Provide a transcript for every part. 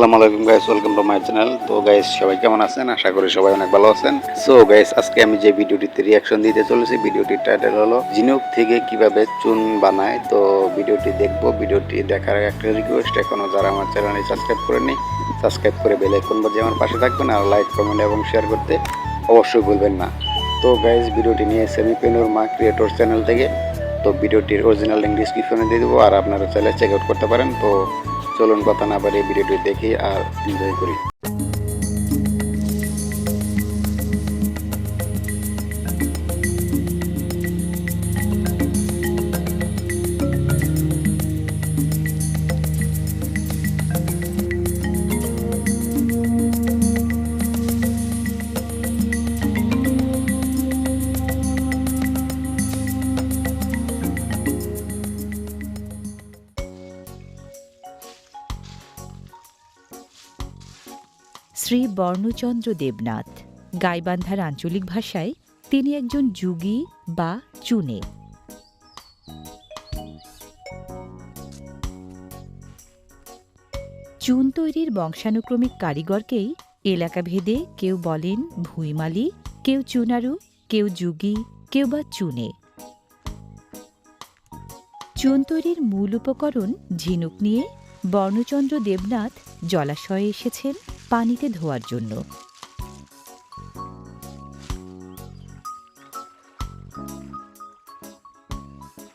আসসালামু আলাইকুম guys welcome to my channel তো গাইস সবাই কেমন আছেন? আশা করি সবাই অনেক ভালো আছেন। সো গাইস আজকে আমি যে ভিডিওটিতে রিয়াকশন দিতে চলেছি, ভিডিওটির টাইটেল হলো, জিনুক থেকে কীভাবে চুন বানায়? তো, ভিডিওটি দেখব। ভিডিওটি দেখার একটা রিকোয়েস্ট এখনও যারা আমার চ্যানেলে সাবস্ক্রাইব করেনি সাবস্ক্রাইব করে বেল আইকন বাজিয়ে আমার পাশে থাকবেন আর লাইক কমেন্ট এবং শেয়ার করতে অবশ্যই ভুলবেন না। তো গাইস ভিডিওটি নিয়ে সেমি পেনুর মা ক্রিয়েটর চ্যানেল থেকে। তো, ভিডিওটির অরিজিনাল লিঙ্ক ডিসক্রিপশনে দিয়ে দেবো আর আপনারা চাইলে চেক আউট করতে পারেন। তো চলুন কথা না বাড়িয়ে ভিডিওটি দেখি আর এনজয় করি। বর্ণচন্দ্র দেবনাথ। গাইবান্ধার আঞ্চলিক ভাষায় তিনি একজন যুগী বা চুনে। চুন তৈরির বংশানুক্রমিক কারিগরকেই এলাকাভেদে কেউ বলেন ভুইমালি, কেউ চুনারু, কেউ যুগী, কেউ বা চুনে। চুন তৈরির মূল উপকরণ ঝিনুক নিয়ে বর্ণচন্দ্র দেবনাথ জলাশয়ে এসেছেন পানিতে ধোয়ার জন্য।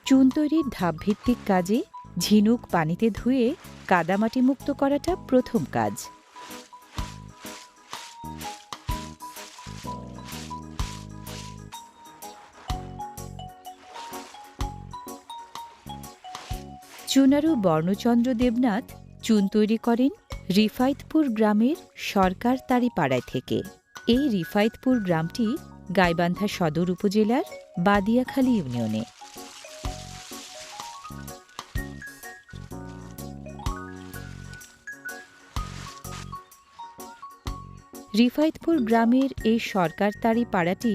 চুন তৈরির ধাপভিত্তিক কাজে ঝিনুক পানিতে ধুয়ে কাদামাটি মুক্ত করাটা প্রথম কাজ। চুনারু বর্ণচন্দ্র দেবনাথ চুন তৈরি করেন রিফাইতপুর গ্রামের সরকার তারিপাড়ায় থেকে। এই রিফাইতপুর গ্রামটি গাইবান্ধা সদর উপজেলার বাদিয়াখালী ইউনিয়নে। রিফাইতপুর গ্রামের এই সরকারতারি পাড়াটি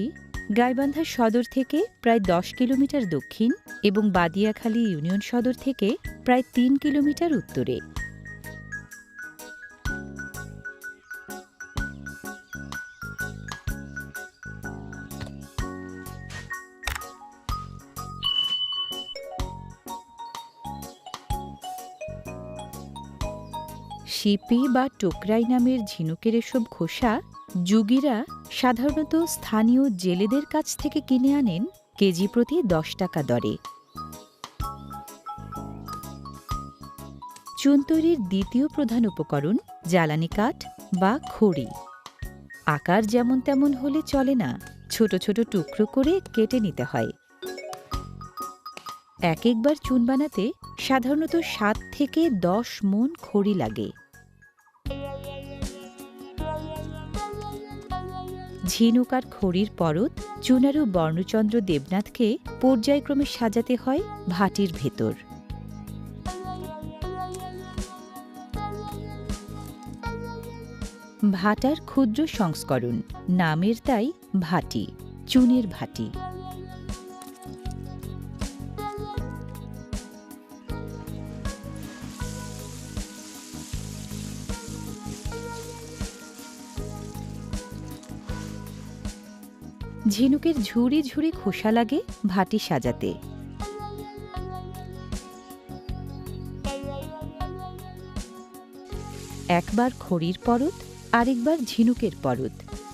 গাইবান্ধা সদর থেকে প্রায় দশ কিলোমিটার দক্ষিণ এবং বাদিয়াখালী ইউনিয়ন সদর থেকে প্রায় তিন কিলোমিটার উত্তরে। শিপি বা টোকরাই নামের ঝিনুকের এসব খোসা যুগীরা সাধারণত স্থানীয় জেলেদের কাছ থেকে কিনে আনেন কেজি প্রতি দশ টাকা দরে। চুন তৈরির দ্বিতীয় প্রধান উপকরণ জ্বালানি কাঠ বা খড়ি। আকার যেমন তেমন হলে চলে না, ছোট ছোট টুকরো করে কেটে নিতে হয়। এক একবার চুন বানাতে সাধারণত সাত থেকে দশ মন খড়ি লাগে। ঝিনুক আর খড়ির পরত চুনারু বর্ণচন্দ্র দেবনাথকে পর্যায়ক্রমে সাজাতে হয় ভাটির ভেতর। ভাটার ক্ষুদ্র সংস্করণ, নামের তাই ভাটি, চুনের ভাটি। ঝিনুকের ঝুড়ি ঝুড়ি খোসা লাগে ভাটি সাজাতে। একবার খড়ির পরত, আরেকবার ঝিনুকের পরত।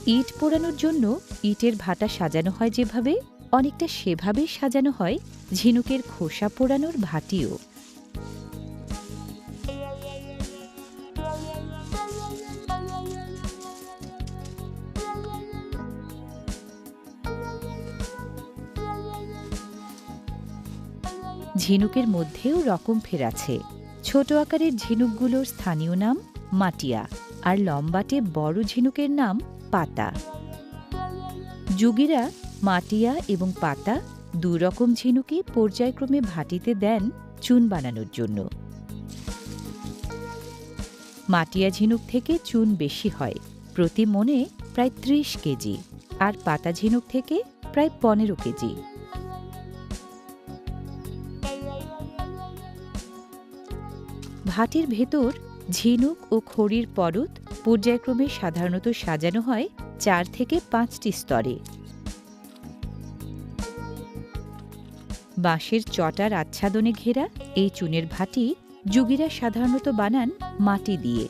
ইট পোড়ানোর জন্য ইটের ভাটা সাজানো হয় যেভাবে, অনেকটা সেভাবেই সাজানো হয় ঝিনুকের খোসা পোড়ানোর ভাটিও। ঝিনুকের মধ্যেও রকম ফের আছে। ছোট আকারের ঝিনুকগুলোর স্থানীয় নাম মাটিয়া আর লম্বাটে বড় ঝিনুকের নাম পাতা। যুগীরা মাটিয়া এবং পাতা দু রকম ঝিনুকই পর্যায়ক্রমে ভাটিতে দেন চুন বানানোর জন্য। মাটিয়া ঝিনুক থেকে চুন বেশি হয়, প্রতি মনে প্রায় ত্রিশ কেজি আর পাতা ঝিনুক থেকে প্রায় পনেরো কেজি। ভাটির ভেতর ঝিনুক ও খড়ির পরত পর্যায়ক্রমে সাধারণত সাজানো হয় চার থেকে পাঁচটি স্তরে। বাঁশের চটার আচ্ছাদনে ঘেরা এই চুনের ভাটি যুগীরা সাধারণত বানান মাটি দিয়ে।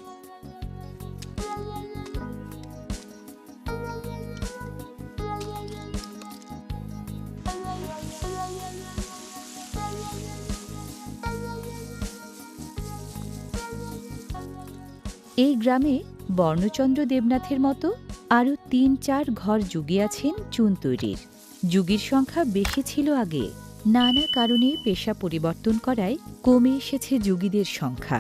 এই গ্রামে বর্ণচন্দ্র দেবনাথের মতো আরও তিন চার ঘর যুগী আছেন চুন তৈরির। যুগীর সংখ্যা বেশি ছিল আগে। নানা কারণে পেশা পরিবর্তন করায় কমে এসেছে যুগীদের সংখ্যা।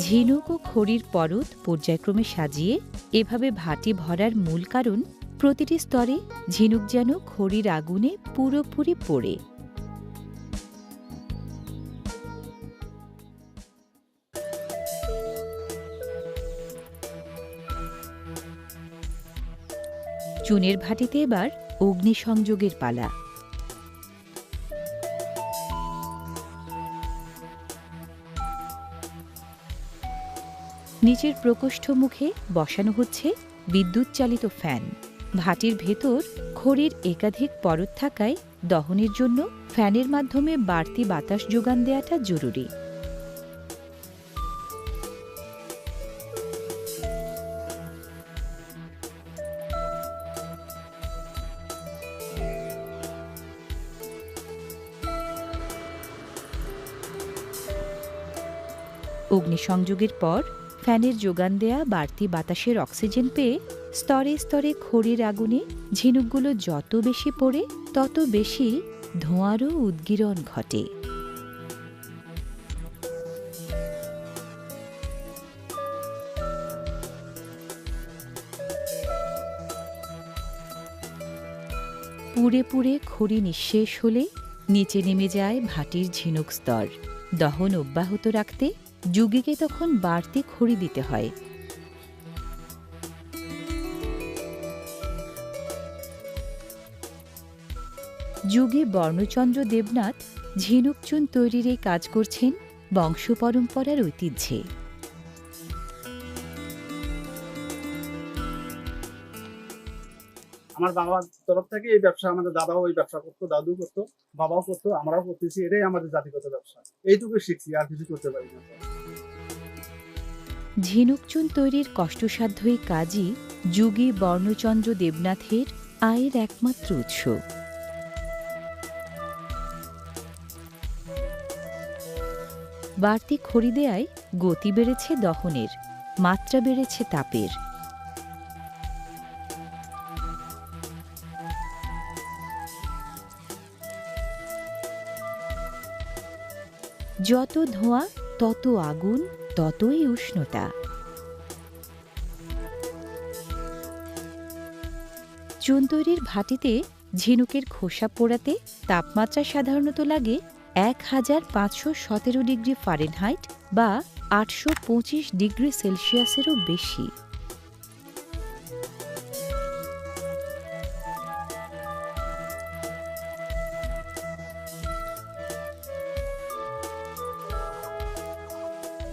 ঝিনুক ও খড়ির পরত পর্যায়ক্রমে সাজিয়ে এভাবে ভাটি ভরার মূল কারণ প্রতিটি স্তরে ঝিনুক যেন খড়ির আগুনে পুরোপুরি পড়ে। চুনের ভাটিতে এবার অগ্নিসংযোগের পালা। নিচের প্রকোষ্ঠ মুখে বসানো হচ্ছে বিদ্যুৎ চালিত ফ্যান। ভাটির ভেতর খড়ির একাধিক পরত থাকায় দহনের জন্য ফ্যানের মাধ্যমে বাড়তি বাতাস যোগান দেওয়াটা জরুরি। অগ্নিসংযোগের পর ফ্যানের যোগান দেয়া বাড়তি বাতাসের অক্সিজেন পেয়ে স্তরে স্তরে খড়ির আগুনে ঝিনুকগুলো যত বেশি পড়ে, তত বেশি ধোঁয়ারও উদ্গীরণ ঘটে। পুড়ে পুড়ে খড়ি নিঃশেষ হলে নিচে নেমে যায় ভাটির ঝিনুক স্তর। দহন অব্যাহত রাখতে যুগীকে তখন বাড়তি খড়ি দিতে হয়। যুগে বর্ণচন্দ্র দেবনাথ ঝিনুক চুন তৈরির এই কাজ করছেন বংশ পরম্পরার ঐতিহ্যে। আমার বাবার তরফ থেকে এই ব্যবসা আমাদের দাদাও ওই ব্যবসা করতো দাদু করতো বাবাও করতো আমরাও করতেছি এটাই আমাদের জাতিগত ব্যবসা। এইটুকু শিখছি আর কিছু করতে পারি না। ঝিনুক চুন তৈরির কষ্টসাধ্য এই কাজই যুগী বর্ণচন্দ্র দেবনাথের আয়ের একমাত্র উৎস। বাড়তি খড়ি দেয়ায় গতি বেড়েছে দহনের, মাত্রা বেড়েছে তাপের। যত ধোঁয়া, তত আগুন, ততই উষ্ণতা। চুন তৈরির ভাটিতে ঝিনুকের খোসা পোড়াতে তাপমাত্রা সাধারণত লাগে এক হাজার পাঁচশো সতেরো ডিগ্রি ফারেনহাইট বা আটশো পঁচিশ ডিগ্রি সেলসিয়াসেরও বেশি।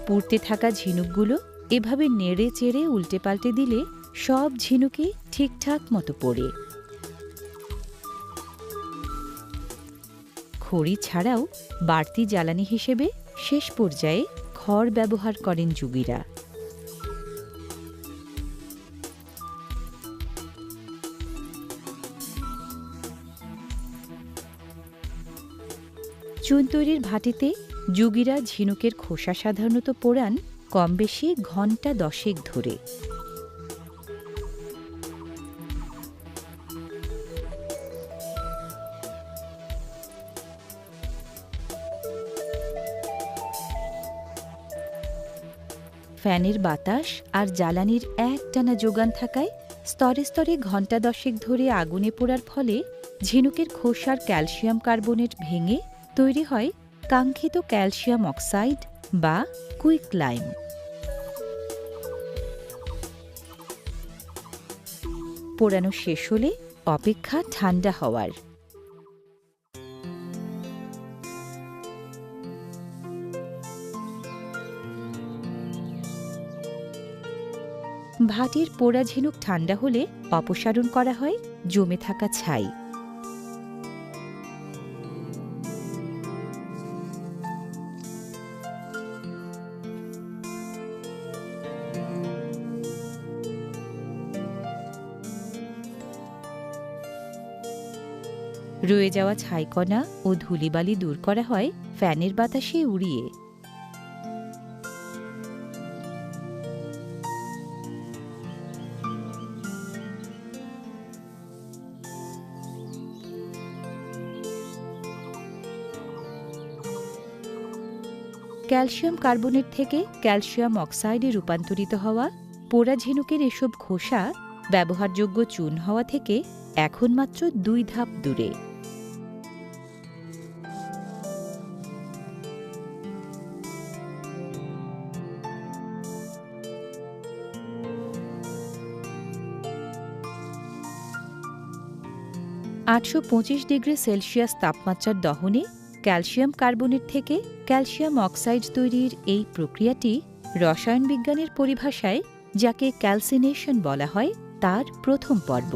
পড়তে থাকা ঝিনুকগুলো এভাবে নেড়ে চেড়ে উল্টে পাল্টে দিলে সব ঝিনুকই ঠিকঠাক মতো পড়ে। খড়ি ছাড়াও বাড়তি জ্বালানি হিসেবে শেষ পর্যায়ে খড় ব্যবহার করেন যুগীরা চুন তৈরির ভাটিতে যুগীরা ঝিনুকের খোসা সাধারণত পোড়ান কম বেশি ঘণ্টা দশেক ধরে। ফ্যানের বাতাস আর জ্বালানির একটানা যোগান থাকায় স্তরে স্তরে ঘণ্টা দশেক ধরে আগুনে পোড়ার ফলে ঝিনুকের খোসার ক্যালসিয়াম কার্বনেট ভেঙে তৈরি হয় কাঙ্ক্ষিত ক্যালসিয়াম অক্সাইড বা কুইকলাইম পোড়ানো শেষ হলে অপেক্ষা ঠান্ডা হওয়ার। ভাটির পোড়া ঝিনুক ঠান্ডা হলে অপসারণ করা হয়, জমে থাকা ছাই। রয়ে যাওয়া ছাইকণা ও ধূলিবালি দূর করা হয়, ফ্যানের বাতাসে উড়িয়ে। ক্যালসিয়াম কার্বনেট থেকে ক্যালসিয়াম অক্সাইডে রূপান্তরিত হওয়া পোড়া ঝিনুকের এসব খোসা ব্যবহারযোগ্য চুন হওয়া থেকে এখন মাত্র দুই ধাপ দূরে। আটশো পঁচিশ ডিগ্রি সেলসিয়াস তাপমাত্রার দহনে ক্যালসিয়াম কার্বনেট থেকে ক্যালসিয়াম অক্সাইড তৈরির এই প্রক্রিয়াটি রসায়ন বিজ্ঞানের পরিভাষায়, যাকে ক্যালসিনেশন বলা হয়, তার প্রথম পর্ব।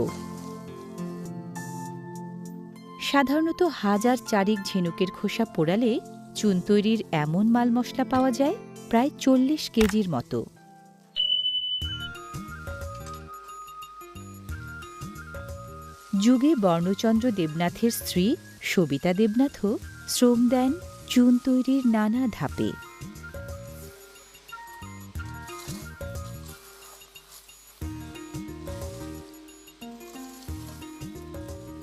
সাধারণত হাজার চারিক ঝিনুকের খোসা পোড়ালে চুন তৈরির এমন মাল মশলা পাওয়া যায়, প্রায় চল্লিশ কেজির মতো। যুগে বর্ণচন্দ্র দেবনাথের স্ত্রী সবিতা দেবনাথও শ্রম দেন চুন তৈরির নানা ধাপে।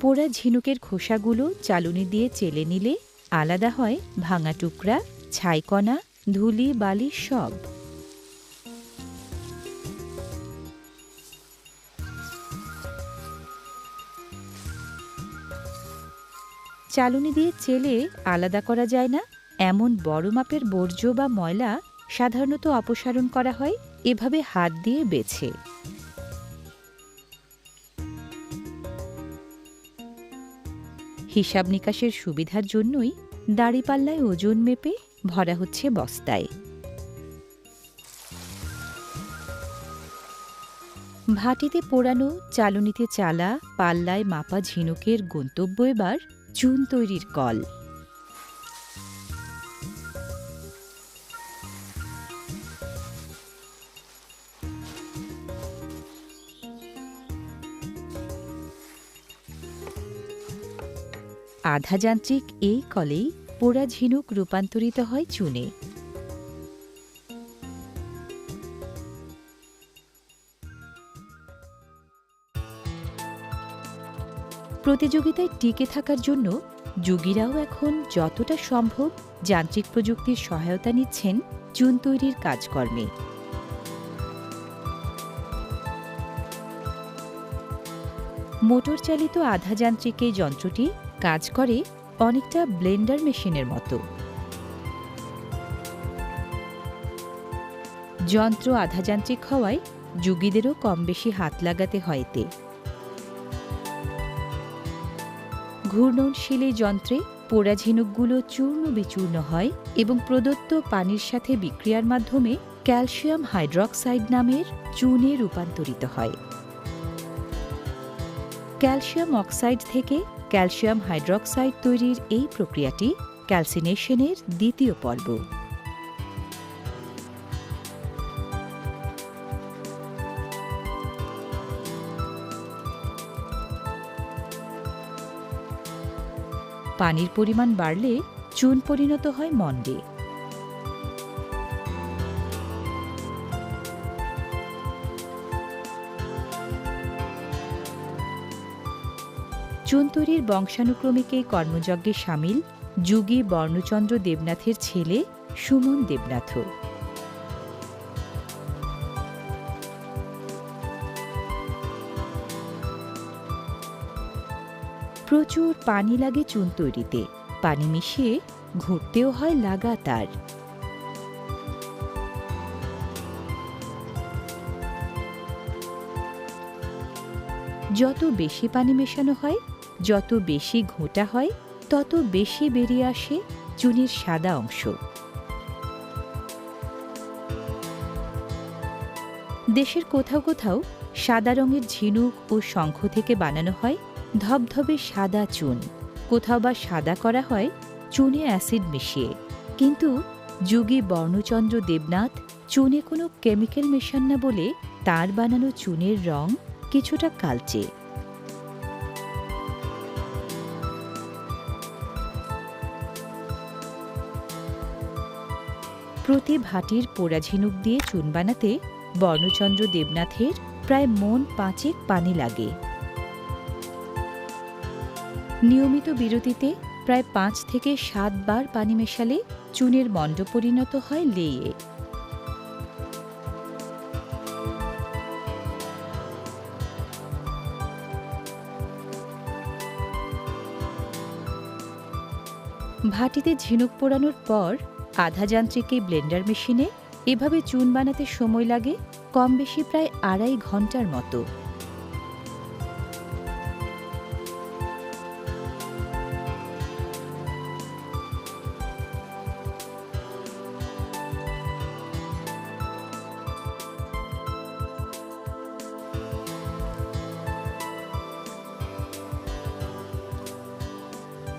পোড়া ঝিনুকের খোসাগুলো চালুনি দিয়ে চেলে নিলে আলাদা হয় ভাঙা টুকরা ছাইকণা ধুলি, বালি সব। চালুনি দিয়ে চেলে আলাদা করা যায় না। এমন বড় মাপের বর্জ্য বা ময়লা সাধারণত অপসারণ করা হয়, এভাবে হাত দিয়ে বেছে। হিসাব নিকাশের সুবিধার জন্যই দাড়িপাল্লায় ওজন মেপে ভরা হচ্ছে বস্তায়। ভাটিতে পোড়ানো চালনিতে চালা, পাল্লায় মাপা ঝিনুকের গন্তব্য এবার চুন তৈরির কল। আধাযান্ত্রিক এই কলেই পোড়া ঝিনুক রূপান্তরিত হয় চুনে। প্রতিযোগিতায় টিকে থাকার জন্য যুগীরাও এখন যতটা সম্ভব যান্ত্রিক প্রযুক্তির সহায়তা নিচ্ছেন চুন তৈরির কাজকর্মে। মোটর চালিত আধা যান্ত্রিক এই যন্ত্রটি কাজ করে অনেকটা ব্লেন্ডার মেশিনের মতো। যন্ত্র আধাযান্ত্রিক হওয়ায় যুগীদেরও কম বেশি হাত লাগাতে হয় এতে। ঘূর্ণনশীল যন্ত্রে পোড়া ঝিনুকগুলো চূর্ণ বিচূর্ণ হয় এবং প্রদত্ত পানির সাথে বিক্রিয়ার মাধ্যমে ক্যালসিয়াম হাইড্রক্সাইড নামের চুনে রূপান্তরিত হয়। ক্যালসিয়াম অক্সাইড থেকে ক্যালসিয়াম হাইড্রক্সাইড তৈরির এই প্রক্রিয়াটি ক্যালসিনেশনের দ্বিতীয় পর্ব। পানির পরিমাণ বাড়লে চুন পরিণত হয় মন্ডে। চুন তৈরির বংশানুক্রমিক কর্মযজ্ঞে সামিল যুগী বর্ণচন্দ্র দেবনাথের ছেলে সুমন দেবনাথও। প্রচুর পানি লাগে চুন তৈরিতে। পানি মিশিয়ে ঘুরতেও হয় লাগাতার। যত বেশি পানি মেশানো হয়, যত বেশি ঘোঁটা হয়, তত বেশি বেরিয়ে আসে চুনের সাদা অংশ। দেশের কোথাও কোথাও সাদা রঙের ঝিনুক ও শঙ্খ থেকে বানানো হয় ধবধবে সাদা চুন। কোথাও বা সাদা করা হয়, চুনে অ্যাসিড মিশিয়ে। কিন্তু যুগী বর্ণচন্দ্র দেবনাথ চুনে কোনো কেমিক্যাল মেশান না বলে তার বানানো চুনের রং কিছুটা কালচে। প্রতি ভাটির পোড়া ঝিনুক দিয়ে চুন বানাতে বর্ণচন্দ্র দেবনাথের প্রায় মন পাঁচেক পানি লাগে। নিয়মিত বিরতিতে প্রায় পাঁচ থেকে সাতবার পানি মেশালে চুনের মণ্ড পরিণত হয় লেয়ে। ভাটিতে ঝিনুক পোড়ানোর পর আধা যান্ত্রিক এই ব্লেন্ডার মেশিনে এভাবে চুন বানাতে সময় লাগে কম বেশি প্রায় আড়াই ঘণ্টার মতো।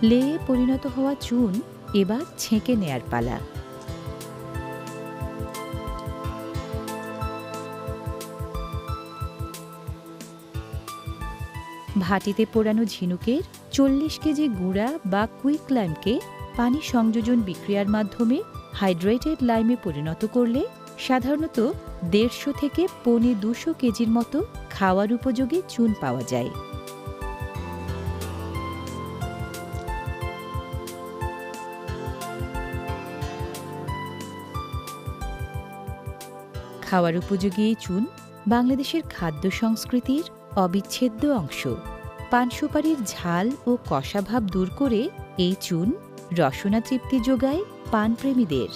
লেয়ে পরিণত হওয়া চুন এবার ছেঁকে নেয়ার পালা। ভাটিতে পোড়ানো ঝিনুকের চল্লিশ কেজি গুঁড়া বা কুইক লাইমকে পানি সংযোজন বিক্রিয়ার মাধ্যমে হাইড্রেটেড লাইমে পরিণত করলে সাধারণত দেড়শো থেকে পৌনে দুশো কেজির মতো খাওয়ার উপযোগী চুন পাওয়া যায়। খাওয়ার উপযোগী চুন বাংলাদেশের খাদ্য সংস্কৃতির অবিচ্ছেদ্য অংশ। পান সুপারির ঝাল ও কষা ভাব দূর করে এই চুন রসনা তৃপ্তি যোগায় পানপ্রেমীদের।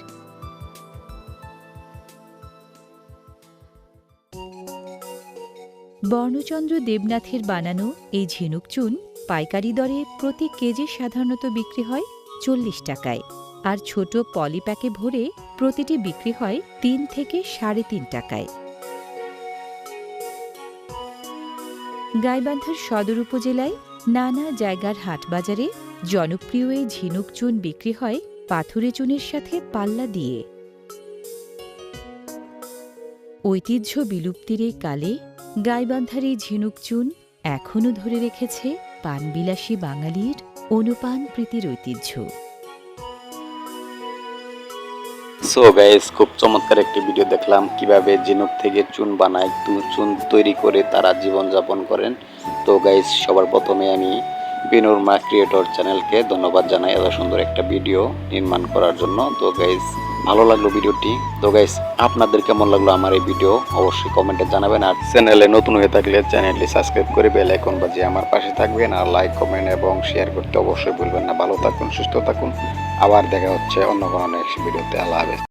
বর্ণচন্দ্র দেবনাথের বানানো এই ঝিনুক চুন পাইকারি দরে প্রতি কেজি সাধারণত বিক্রি হয় চল্লিশ টাকায়। আর ছোট পলিপ্যাকে ভরে প্রতিটি বিক্রি হয় তিন থেকে সাড়ে তিন টাকায়। গাইবান্ধার সদর উপজেলায় নানা জায়গার হাটবাজারে জনপ্রিয় এই ঝিনুক চুন বিক্রি হয় পাথুরে চুনের সাথে পাল্লা দিয়ে। ঐতিহ্য বিলুপ্তির এই কালে গাইবান্ধার এই ঝিনুক চুন এখনও ধরে রেখেছে পানবিলাসী বাঙালির অনুপান প্রীতির ঐতিহ্য। সো গাইস, খুব চমৎকার একটি ভিডিও দেখলাম। কীভাবে ঝিনুক থেকে চুন বানায় চুন তৈরি করে তারা জীবনযাপন করেন। তো গাইস, সবার প্রথমে আমি বিনুর মা ক্রিয়েটর চ্যানেলকে ধন্যবাদ জানাই এত সুন্দর একটা ভিডিও নির্মাণ করার জন্য। তো গাইস, ভালো লাগল ভিডিওটি। তো গাইস, আপনাদের কেমন লাগল আমার এই ভিডিও? অবশ্যই কমেন্টে জানাবেন। আর চ্যানেলে নতুন হয়ে থাকলে চ্যানেলটি সাবস্ক্রাইব করে বেল আইকন বাজিয়ে আমার পাশে থাকবেন। আর লাইক কমেন্ট এবং শেয়ার করতে অবশ্যই ভুলবেন না। ভালো থাকুন, সুস্থ থাকুন। আবার দেখা হচ্ছে অন্য কোনো নেক্সট ভিডিওতে। আল্লাহ হাফেজ।